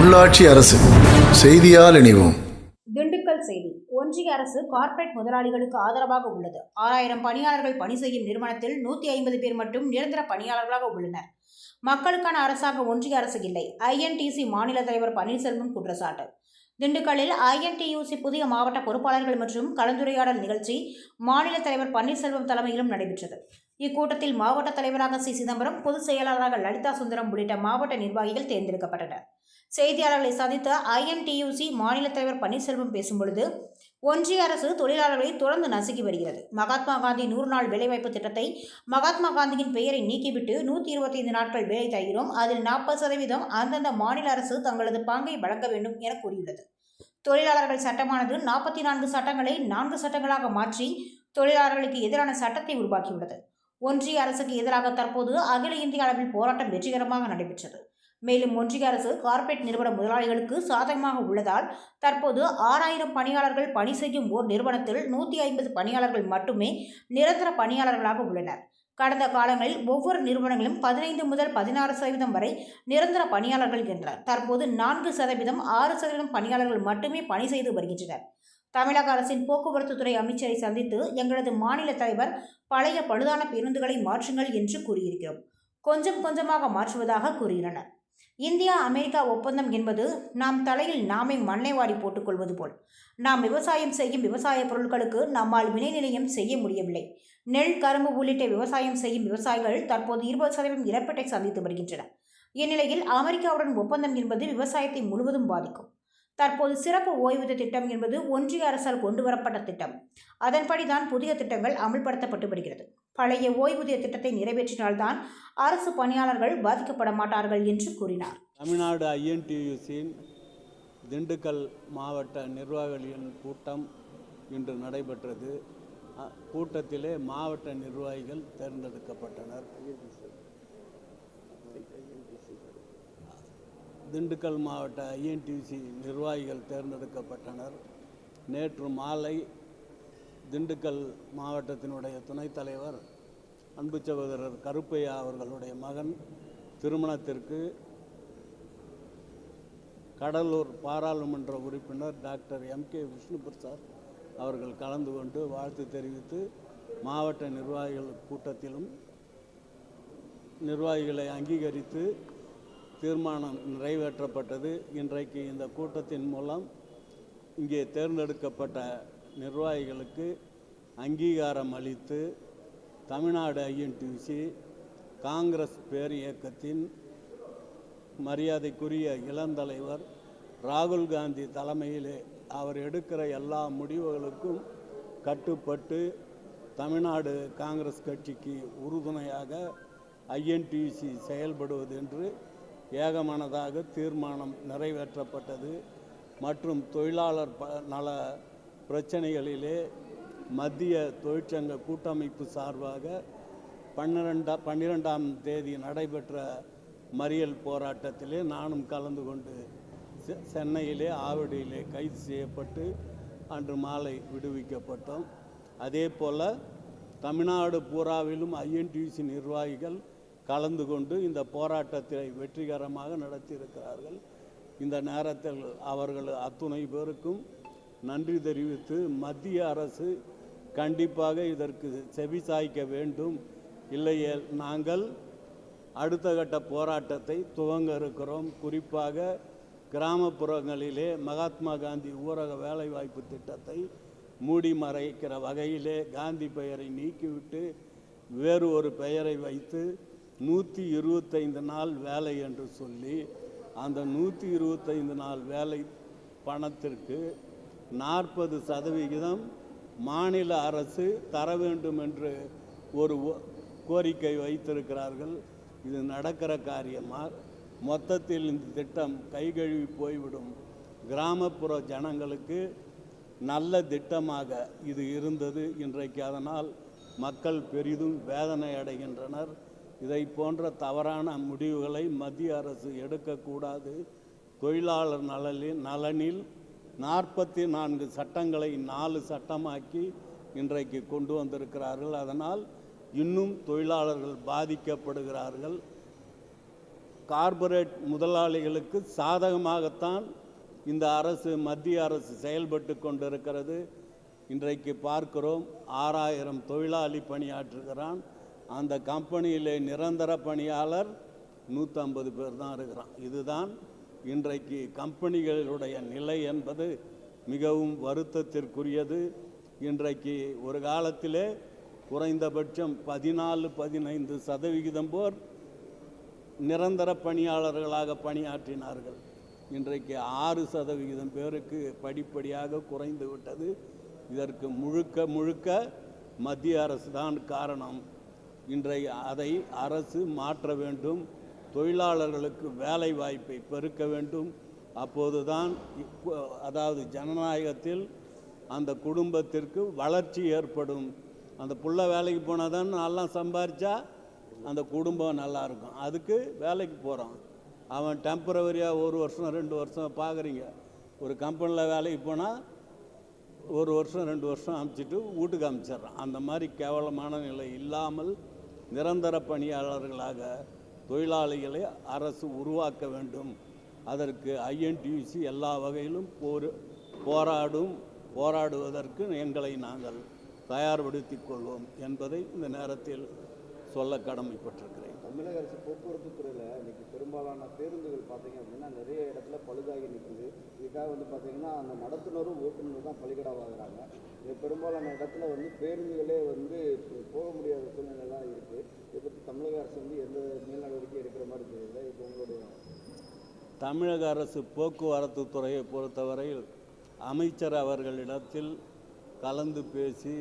உள்ளாட்சி அரசு செய்தியால் இணைவோம். திண்டுக்கல் செய்தி. ஒன்றிய அரசு கார்ப்பரேட் முதலாளிகளுக்கு ஆதரவாக உள்ளது. ஆறாயிரம் பணியாளர்கள் பணி செய்யும் நிறுவனத்தில் நூற்றி ஐம்பது பேர் மட்டும் நிரந்தர பணியாளர்களாக உள்ளனர். மக்களுக்கான அரசாக ஒன்றிய அரசு இல்லை. ஐஎன்டிசி மாநில தலைவர் பன்னீர்செல்வம் குற்றச்சாட்டு. திண்டுக்கல்லில் ஐஎன்டியூசி புதிய மாவட்ட பொறுப்பாளர்கள் மற்றும் கலந்துரையாடல் நிகழ்ச்சி மாநில தலைவர் பன்னீர்செல்வம் தலைமையிலும் நடைபெற்றது. இக்கூட்டத்தில் மாவட்ட தலைவராக சி. சிதம்பரம் பொதுச் செயலாளராக லலிதா சுந்தரம் உள்ளிட்ட மாவட்ட நிர்வாகிகள் தேர்ந்தெடுக்கப்பட்டனர். செய்தியாளர்களை சந்தித்த ஐஎன்டியூசி மாநில தலைவர் பன்னீர்செல்வம் பேசும்பொழுது ஒன்றிய அரசு தொழிலாளர்களை தொடர்ந்து நசுக்கி வருகிறது. மகாத்மா காந்தி நூறு நாள் வேலைவாய்ப்பு திட்டத்தை மகாத்மா காந்தியின் பெயரை நீக்கிவிட்டு நூற்றி இருபத்தைந்து நாட்கள் வேலை தருகிறோம். அதில் நாற்பது சதவீதம் அந்தந்த மாநில அரசு தங்களது பங்கை வழங்க வேண்டும் என கூறியுள்ளது. தொழிலாளர்கள் சட்டமானது நாற்பத்தி நான்கு சட்டங்களை நான்கு சட்டங்களாக மாற்றி தொழிலாளர்களுக்கு எதிரான சட்டத்தை உருவாக்கியுள்ளது. ஒன்றிய அரசுக்கு எதிராக தற்போது அகில இந்திய அளவில் போராட்டம் வெற்றிகரமாக நடைபெற்றது. மேலும் ஒன்றிய அரசு கார்ப்பரேட் நிறுவன முதலாளிகளுக்கு சாதகமாக உள்ளதால் தற்போது ஆறாயிரம் பணியாளர்கள் பணி செய்யும் ஓர் நிறுவனத்தில் நூற்றி ஐம்பது பணியாளர்கள் மட்டுமே நிரந்தர பணியாளர்களாக உள்ளனர். கடந்த காலங்களில் ஒவ்வொரு நிறுவனங்களும் பதினைந்து முதல் பதினாறு சதவீதம் வரை நிரந்தர பணியாளர்கள் என்றார். தற்போது நான்கு சதவீதம் ஆறு சதவீதம் பணியாளர்கள் மட்டுமே பணி செய்து வருகின்றனர். தமிழக அரசின் போக்குவரத்து துறை அமைச்சரை சந்தித்து எங்களது மாநில தலைவர் பழைய பழுதான பேருந்துகளை மாற்றுங்கள் என்று கூறியிருக்கிறோம். கொஞ்சம் கொஞ்சமாக மாற்றுவதாக கூறியுள்ளனர். இந்தியா அமெரிக்கா ஒப்பந்தம் என்பது நாம் தலையில் நாமே மண்ணை வாரி போட்டுக்கொள்வது போல். நாம் விவசாயம் செய்யும் விவசாய பொருட்களுக்கு நம்மால் வினை நிலையம் செய்ய முடியவில்லை. நெல் கரும்பு உள்ளிட்ட விவசாயம் செய்யும் விவசாயிகள் தற்போது இருபது சதவீதம் இழப்பீட்டை சந்தித்து வருகின்றனர். இந்நிலையில் அமெரிக்காவுடன் ஒப்பந்தம் என்பது விவசாயத்தை முழுவதும் பாதிக்கும். தற்போது சிறப்பு ஓய்வூதிய திட்டம் என்பது ஒன்றிய அரசால் கொண்டு வரப்பட்ட திட்டம். அதன்படிதான் புதிய திட்டங்கள் அமல்படுத்தப்பட்டு வருகிறது. பழைய ஓய்வூதிய திட்டத்தை நிறைவேற்றினால்தான் அரசு பணியாளர்கள் பாதிக்கப்பட மாட்டார்கள் என்று கூறினார். தமிழ்நாடு ஐஎன்டியூசியின் திண்டுக்கல் மாவட்ட நிர்வாகிகளின் கூட்டம் இன்று நடைபெற்றது. கூட்டத்திலே மாவட்ட நிர்வாகிகள் தேர்ந்தெடுக்கப்பட்டனர். திண்டுக்கல் மாவட்ட ஐஎன்டியூசி நிர்வாகிகள் தேர்ந்தெடுக்கப்பட்டனர். நேற்று மாலை திண்டுக்கல் மாவட்டத்தினுடைய துணைத் தலைவர் அன்பு சகோதரர் கருப்பையா அவர்களுடைய மகன் திருமணத்திற்கு கடலூர் பாராளுமன்ற உறுப்பினர் doctor M K Vishnu Prasad அவர்கள் கலந்து கொண்டு வாழ்த்து தெரிவித்து மாவட்ட நிர்வாகிகள் கூட்டத்திலும் நிர்வாகிகளை அங்கீகரித்து தீர்மானம் நிறைவேற்றப்பட்டது. இன்றைக்கு இந்த கூட்டத்தின் மூலம் இங்கே தேர்ந்தெடுக்கப்பட்ட நிர்வாகிகளுக்கு அங்கீகாரம் அளித்து தமிழ்நாடு ஐஎன்டிசி காங்கிரஸ் பேர் இயக்கத்தின் மரியாதைக்குரிய இளந்தலைவர் ராகுல் காந்தி தலைமையிலே அவர் எடுக்கிற எல்லா முடிவுகளுக்கும் கட்டுப்பட்டு தமிழ்நாடு காங்கிரஸ் கட்சிக்கு உறுதுணையாக ஐஎன்டிசி செயல்படுவது என்று ஏகமனதாக தீர்மானம் நிறைவேற்றப்பட்டது. மற்றும் தொழிலாளர் ப நல பிரச்சனைகளிலே மத்திய தொழிற்சங்க கூட்டமைப்பு சார்பாக பன்னிரெண்டா பன்னிரெண்டாம் தேதி நடைபெற்ற மறியல் போராட்டத்திலே நானும் கலந்து கொண்டு செ- சென்னையிலே ஆவடியிலே கைது செய்யப்பட்டு அன்று மாலை விடுவிக்கப்பட்டோம். அதே போல் தமிழ்நாடு பூராவிலும் ஐஎன்டிசி நிர்வாகிகள் கலந்து கொண்டு இந்த போராட்டத்தை வெற்றிகரமாக நடத்தியிருக்கிறார்கள். இந்த நேரத்தில் அவர்கள் அத்துணை பேருக்கும் நன்றி தெரிவித்து மத்திய அரசு கண்டிப்பாக இதற்கு செவிசாய்க்க வேண்டும். இல்லையே நாங்கள் அடுத்த கட்ட போராட்டத்தை துவங்க இருக்கிறோம். குறிப்பாக கிராமப்புறங்களிலே மகாத்மா காந்தி ஊரக வேலைவாய்ப்பு திட்டத்தை மூடி மறைக்கிற வகையிலே காந்தி பெயரை நீக்கிவிட்டு வேறு ஒரு பெயரை வைத்து நூற்றி இருபத்தைந்து நாள் வேலை என்று சொல்லி அந்த நூற்றி இருபத்தைந்து நாள் வேலை பணத்திற்கு நாற்பது சதவிகிதம் மாநில அரசு தர வேண்டும் என்று ஒரு கோரிக்கை வைத்திருக்கிறார்கள். இது நடக்கிற காரியமா? மொத்தத்தில் இந்த திட்டம் கைகழுவி போய்விடும். கிராமப்புற ஜனங்களுக்கு நல்ல திட்டமாக இது இருந்தது இன்றைக்கு. அதனால் மக்கள் பெரிதும் வேதனை அடைகின்றனர். இதை போன்ற தவறான முடிவுகளை மத்திய அரசு எடுக்கக்கூடாது. தொழிலாளர் நலனில் நலனில் நாற்பத்தி நான்கு சட்டங்களை நாலு சட்டமாக்கி இன்றைக்கு கொண்டு வந்திருக்கிறார்கள். அதனால் இன்னும் தொழிலாளர்கள் பாதிக்கப்படுகிறார்கள். கார்பரேட் முதலாளிகளுக்கு சாதகமாகத்தான் இந்த அரசு மத்திய அரசு செயல்பட்டு கொண்டிருக்கிறது. இன்றைக்கு பார்க்கிறோம் ஆறாயிரம் தொழிலாளி பணியாற்றுகிறான். அந்த கம்பெனியிலே நிரந்தர பணியாளர் நூற்றம்பது பேர் தான் இருக்கிறான். இதுதான் இன்றைக்கு கம்பெனிகளுடைய நிலை என்பது மிகவும் வருத்தத்திற்குரியது. இன்றைக்கு ஒரு காலத்திலே குறைந்தபட்சம் பதினாலு பதினைந்து சதவிகிதம் போர் நிரந்தர பணியாளர்களாக பணியாற்றினார்கள். இன்றைக்கு ஆறு சதவிகிதம் பேருக்கு படிப்படியாக குறைந்து விட்டது. இதற்கு முழுக்க முழுக்க மத்திய அரசு தான் காரணம். இன்றைய அதை அரசு மாற்ற வேண்டும். தொழிலாளர்களுக்கு வேலை வாய்ப்பை பெருக்க வேண்டும். அப்போதுதான் இப்போ அதாவது ஜனநாயகத்தில் அந்த குடும்பத்திற்கு வளர்ச்சி ஏற்படும். அந்த புள்ள வேலைக்கு போனால் தான் நல்லா சம்பாரித்தா அந்த குடும்பம் நல்லாயிருக்கும் அதுக்கு வேலைக்கு போகிறான் அவன் டெம்பரவரியாக ஒரு வருஷம் ரெண்டு வருஷம் பார்க்குறீங்க ஒரு கம்பெனியில் வேலைக்கு போனால் ஒரு வருஷம் ரெண்டு வருஷம் அமுச்சிட்டு வீட்டுக்கு அமுச்சிடுறான். அந்த மாதிரி கேவலமான நிலை இல்லாமல் நிரந்தர பணியாளர்களாக தொழிலாளிகளை அரசு உருவாக்க வேண்டும். அதற்கு ஐஎன்டியூசி எல்லா வகையிலும் போர் போராடும் போராடுவதற்கு எங்களை நாங்கள் தயார்படுத்திக் கொள்வோம் என்பதை இந்த நேரத்தில் சொல்ல கடமைப்பட்டிருக்கிறேன். தமிழக அரசு போக்குவரத்து துறையில் இன்னைக்கு பெரும்பாலான பேருந்துகள் பார்த்தீங்க அப்படின்னா நிறைய இடத்துல பழுதாகி நிற்குது. இதுக்காக வந்து பார்த்தீங்கன்னா அந்த நடத்துனரும் ஓட்டுநரும் தான் பலிகடாவாகிறாங்க. இது பெரும்பாலான இடத்துல வந்து பேருந்துகளே வந்து போக முடியாத சூழ்நிலை தான் இருக்குது இதை பற்றி தமிழக அரசு வந்து எந்த மேல் நடவடிக்கை எடுக்கிற மாதிரி தெரியல. இப்போ உங்களுடைய தமிழக அரசு போக்குவரத்து துறையை பொறுத்தவரையில் அமைச்சர் அவர்களிடத்தில் கலந்து பேசி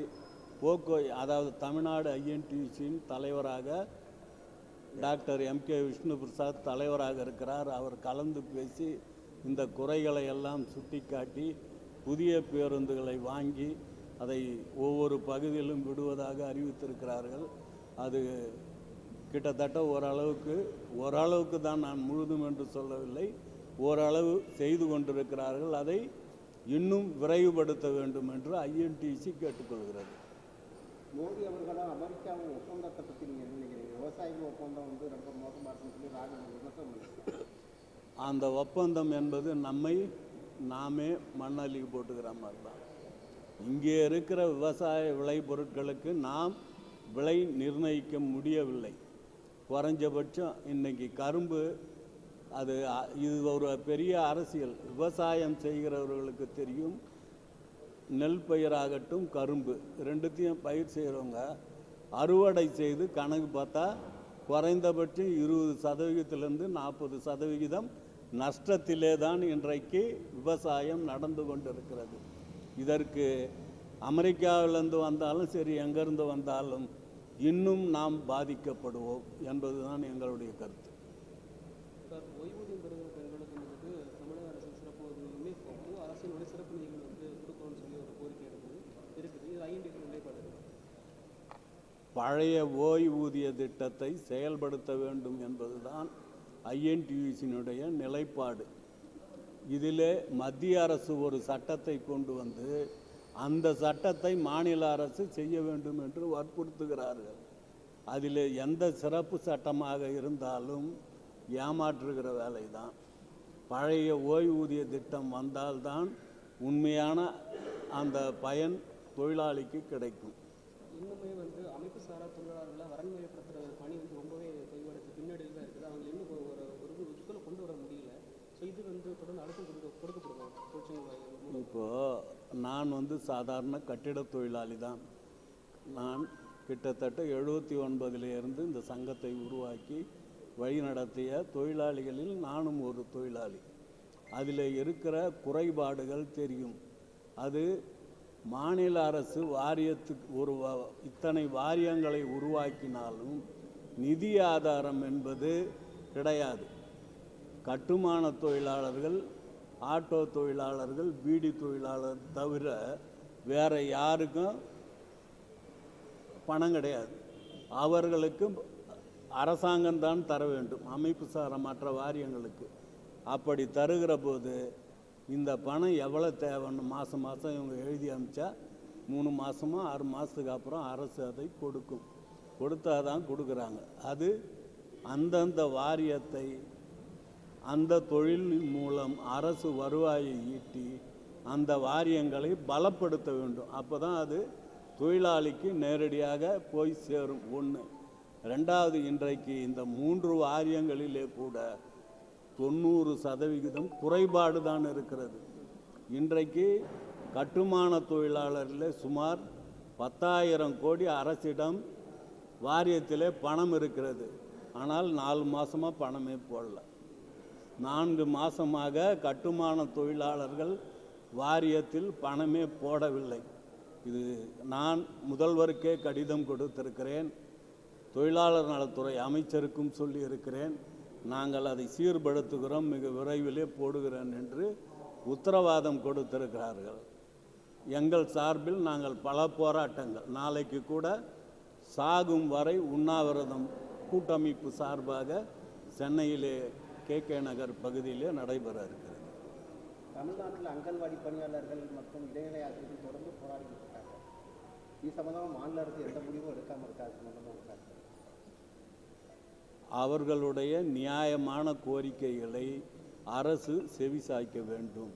போக்கு அதாவது தமிழ்நாடு ஐஎன்டிசியின் தலைவராக doctor M K Vishnu Prasad தலைவராக இருக்கிறார். அவர் கலந்து பேசி இந்த குறைகளை எல்லாம் சுட்டிக்காட்டி புதிய பேருந்துகளை வாங்கி அதை ஒவ்வொரு பகுதியிலும் விடுவதாக அறிவித்திருக்கிறார்கள். அது கிட்டத்தட்ட ஓரளவுக்கு ஓரளவுக்கு தான் நான் முழுதும் என்று சொல்லவில்லை. ஓரளவு செய்து கொண்டிருக்கிறார்கள். அதை இன்னும் விரைவுபடுத்த வேண்டும் என்று ஐஎன்டிசி கேட்டுக்கொள்கிறது. மோடி அவர்களால் அமெரிக்காவின் ஒப்பந்தத்தை பற்றி நீங்கள் என்ன விவசாயிகள் ஒப்பந்தம் வந்து ரொம்ப மோசமாக இருக்குன்னு சொல்லி விமர்சனம் அந்த ஒப்பந்தம் என்பது நம்மை நாமே மண்ணள்ளி போட்டுக்கிற மாதிரி தான் இங்கே இருக்கிற விவசாய விளைபொருட்களுக்கு நாம் விலை நிர்ணயிக்க முடியவில்லை. குறைஞ்சபட்சம் இன்னைக்கு கரும்பு அது இது ஒரு பெரிய அரசியல். விவசாயம் செய்கிறவர்களுக்கு தெரியும் நெல் பயிராகட்டும் கரும்பு. ரெண்டுத்தையும் பயிர் செய்கிறவங்க அறுவடை செய்து கணக்கு பார்த்தா குறைந்தபட்சம் இருபது சதவிகிதத்திலிருந்து நாற்பது சதவிகிதம் நஷ்டத்திலே தான் இன்றைக்கு விவசாயம் நடந்து கொண்டிருக்கிறது. இதற்கு அமெரிக்காவிலிருந்து வந்தாலும் சரி எங்கேருந்து வந்தாலும் இன்னும் நாம் பாதிக்கப்படுவோம் என்பதுதான் எங்களுடைய கருத்து சார் ஓய்வூதியம் பெறுகிற பெண்களுக்கு வந்துட்டு தமிழக அரசின் சிறப்பு உதவியுமே பொது அரசினுடைய சிறப்பு நிதிகள் வந்து கொடுக்கணும்னு சொல்லி ஒரு கோரிக்கை இருக்குது இருக்குது இது ஐஎன்டிசி நிலைப்பாடு இருக்கு. பழைய ஓய்வூதிய திட்டத்தை செயல்படுத்த வேண்டும் என்பதுதான் ஐஎன்டியூசியினுடைய நிலைப்பாடு. இதிலே மத்திய அரசு ஒரு சட்டத்தை கொண்டு வந்து அந்த சட்டத்தை மாநில அரசு செய்ய வேண்டும் என்று வற்புறுத்துகிறார்கள். அதில் எந்த சிறப்பு சட்டமாக இருந்தாலும் ஏமாற்றுகிற வேலை தான் பழைய ஓய்வூதிய திட்டம் வந்தால்தான் உண்மையான அந்த பயன் தொழிலாளிக்கு கிடைக்கும். இன்னுமே சாரா தொழிலாளர்களை வரன்முறைப்படுத்துகிற பணி வந்து ரொம்பவே தொய்வடைத்து பின்னடைவில் தான் இருக்குது. அவங்க இன்னும் ஒரு ஒரு இதுக்குள்ளே கொண்டு வர முடியல. ஸோ இது வந்து தொடர்ந்து அழுத்தம் கொடுக்க கொடுக்கப்படுவோம் தொழிற்சங்க இப்போது நான் வந்து சாதாரண கட்டிட தொழிலாளி தான். நான் கிட்டத்தட்ட எழுபத்தி ஒன்பதிலிருந்து இந்த சங்கத்தை உருவாக்கி வழிநடத்திய தொழிலாளிகளில் நானும் ஒரு தொழிலாளி. அதில் இருக்கிற குறைபாடுகள் தெரியும். அது மாநில அரசு வாரியத்துக்கு ஒரு இத்தனை வாரியங்களை உருவாக்கினாலும் நிதி ஆதாரம் என்பது கிடையாது. கட்டுமான தொழிலாளர்கள் ஆட்டோ தொழிலாளர்கள் பீடி தொழிலாளர் தவிர வேறு யாருக்கும் பணம் கிடையாது. அவர்களுக்கு அரசாங்கம்தான் தர வேண்டும். அமைப்பு சார மற்ற வாரியங்களுக்கு. அப்படி தருகிற போது இந்த பணம் எவ்வளோ தேவைன்னு மாதம் மாதம் இவங்க எழுதி அமிச்சா மூணு மாதமோ ஆறு மாதத்துக்கு அப்புறம் அரசு அதை கொடுக்கும். கொடுத்தா தான் கொடுக்குறாங்க. அது அந்தந்த வாரியத்தை அந்த தொழில் மூலம் அரசு வருவாயை ஈட்டி அந்த வாரியங்களை பலப்படுத்த வேண்டும். அப்போ தான் அது தொழிலாளிக்கு நேரடியாக போய் சேரும். ஒன்று ரெண்டாவது இன்றைக்கு இந்த மூன்று வாரியங்களிலே கூட தொண்ணூறு சதவிகிதம் குறைபாடு தான் இருக்கிறது. இன்றைக்கு கட்டுமான தொழிலாளரில் சுமார் பத்தாயிரம் கோடி அரசிடம் வாரியத்தில் பணம் இருக்கிறது. ஆனால் நாலு மாதமாக பணமே போடல. நான்கு மாதமாக கட்டுமான தொழிலாளர்கள் வாரியத்தில் பணமே போடவில்லை. இது நான் முதல்வருக்கே கடிதம் கொடுத்திருக்கிறேன். தொழிலாளர் நலத்துறை அமைச்சருக்கும் சொல்லியிருக்கிறேன். நாங்கள் அதை சீர்படுத்துகிறோம் மிக விரைவிலே போடுகிறேன் என்று உத்தரவாதம் கொடுத்திருக்கிறார்கள். எங்கள் சார்பில் நாங்கள் பல போராட்டங்கள். நாளைக்கு கூட சாகும் வரை உண்ணாவிரதம் கூட்டமைப்பு சார்பாக சென்னையிலே கே. கே. நகர் பகுதியிலே நடைபெற இருக்கிறது. தமிழ்நாட்டில் அங்கன்வாடி பணியாளர்கள் மற்றும் இடைநிலை ஆசிரியர்கள் தொடர்ந்து போராடி இருக்காங்க. இது சம்பந்தமாக மாநில அரசு எந்த முடிவும் எடுக்காமல் இருக்காது சம்பந்தமாக இருக்காங்க அவர்களுடைய நியாயமான கோரிக்கைகளை அரசு செவிசாய்க்க வேண்டும்.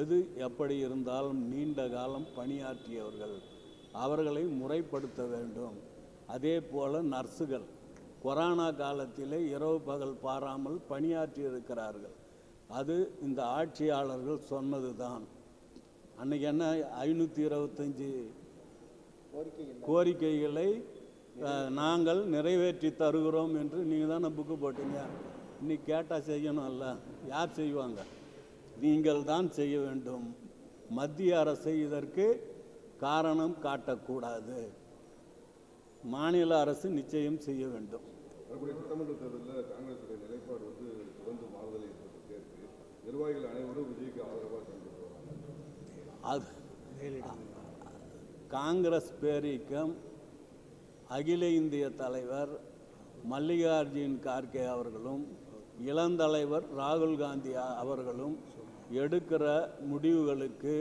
எது எப்படி இருந்தாலும் நீண்ட காலம் பணியாற்றியவர்கள் அவர்களை முறைப்படுத்த வேண்டும். அதே போல் நர்ஸுகள் கொரோனா காலத்திலே இரவு பகல் பாராமல் பணியாற்றி இருக்கிறார்கள். அது இந்த ஆட்சியாளர்கள் சொன்னது தான் அன்னைக்கு என்ன ஐநூற்றி இருபத்தஞ்சி கோரிக்கைகளை நாங்கள் நிறைவேற்றி தருகிறோம் என்று நீங்கள் தானே புக்கு போட்டீங்க. இன்னைக்கு கேட்டால் செய்யணும்ல. யார் செய்வாங்க? நீங்கள் தான் செய்ய வேண்டும். மத்திய அரசை இதற்கு காரணம் காட்டக்கூடாது. மாநில அரசு நிச்சயம் செய்ய வேண்டும். சட்டமன்ற தேர்தலில் காங்கிரஸுடைய நிலைப்பாடு வந்து தொடர்ந்து மாறுதல் ஏற்பட்டுட்டே இருக்கு. நிர்வாகிகள் அனைவரும் விஜய்க்கு ஆதரவாக செயல்பட்டு வராங்க அது காங்கிரஸ் பேரீக்கம் அகில இந்திய தலைவர் மல்லிகார்ஜுன் கார்கே அவர்களும் இளந்தலைவர் ராகுல் காந்தி அவர்களும் எடுக்கிற முடிவுகளுக்கு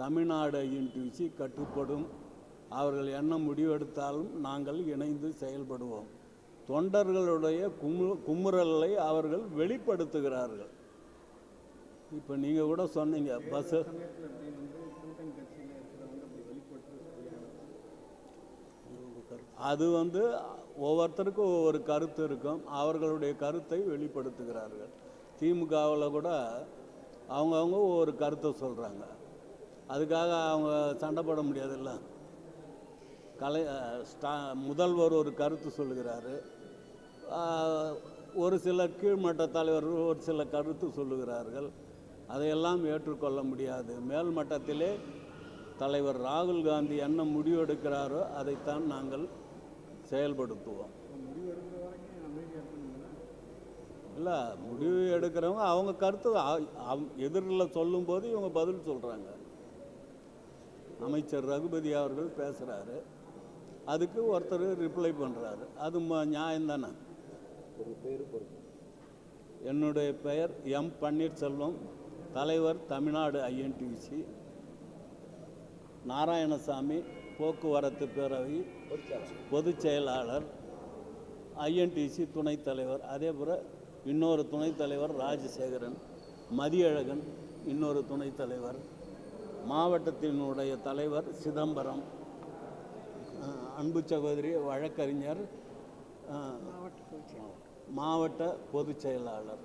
தமிழ்நாடு ஐஎன்டிசி கட்டுப்படும். அவர்கள் என்ன முடிவெடுத்தாலும் நாங்கள் இணைந்து செயல்படுவோம். தொண்டர்களுடைய குமு குமுறலை அவர்கள் வெளிப்படுத்துகிறார்கள். இப்போ நீங்கள் கூட சொன்னீங்க பஸ்ஸு. அது வந்து ஒவ்வொருத்தருக்கும் ஒவ்வொரு கருத்து இருக்கும். அவர்களுடைய கருத்தை வெளிப்படுத்துகிறார்கள். திமுகவில் கூட அவங்கவுங்க ஒவ்வொரு கருத்தை சொல்கிறாங்க அதுக்காக அவங்க சண்டை போட முடியாதுல்ல? கலை ஸ்டா முதல்வர் ஒரு கருத்து சொல்லுகிறாரு. ஒரு சில கீழ்மட்ட தலைவர்கள் ஒரு சில கருத்து சொல்லுகிறார்கள். அதையெல்லாம் ஏற்றுக்கொள்ள முடியாது. மேல் மட்டத்திலே தலைவர் ராகுல் காந்தி என்ன முடிவெடுக்கிறாரோ அதைத்தான் நாங்கள் செயல்படுத்துவோம். இல்லை முடிவு எடுக்கிறவங்க அவங்க கருத்து எதிரில் சொல்லும்போது இவங்க பதில் சொல்கிறாங்க அமைச்சர் ரகுபதி அவர்கள் பேசுகிறாரு அதுக்கு ஒருத்தர் ரிப்ளை பண்ணுறாரு அது ம- நியாயம் தானே என்னுடைய பெயர் எம். பன்னீர்செல்வம். தலைவர் தமிழ்நாடு ஐஎன்டிசி நாராயணசாமி. போக்குவரத்து பேரவை பொதுச் செயலாளர் ஐஎன்டிசி துணைத் தலைவர் அதே போல் இன்னொரு துணைத் தலைவர் ராஜசேகரன் மதியழகன் இன்னொரு துணைத் தலைவர் மாவட்டத்தினுடைய தலைவர் சிதம்பரம் அன்பு சகோதரி வழக்கறிஞர் மாவட்ட பொதுச் செயலாளர்.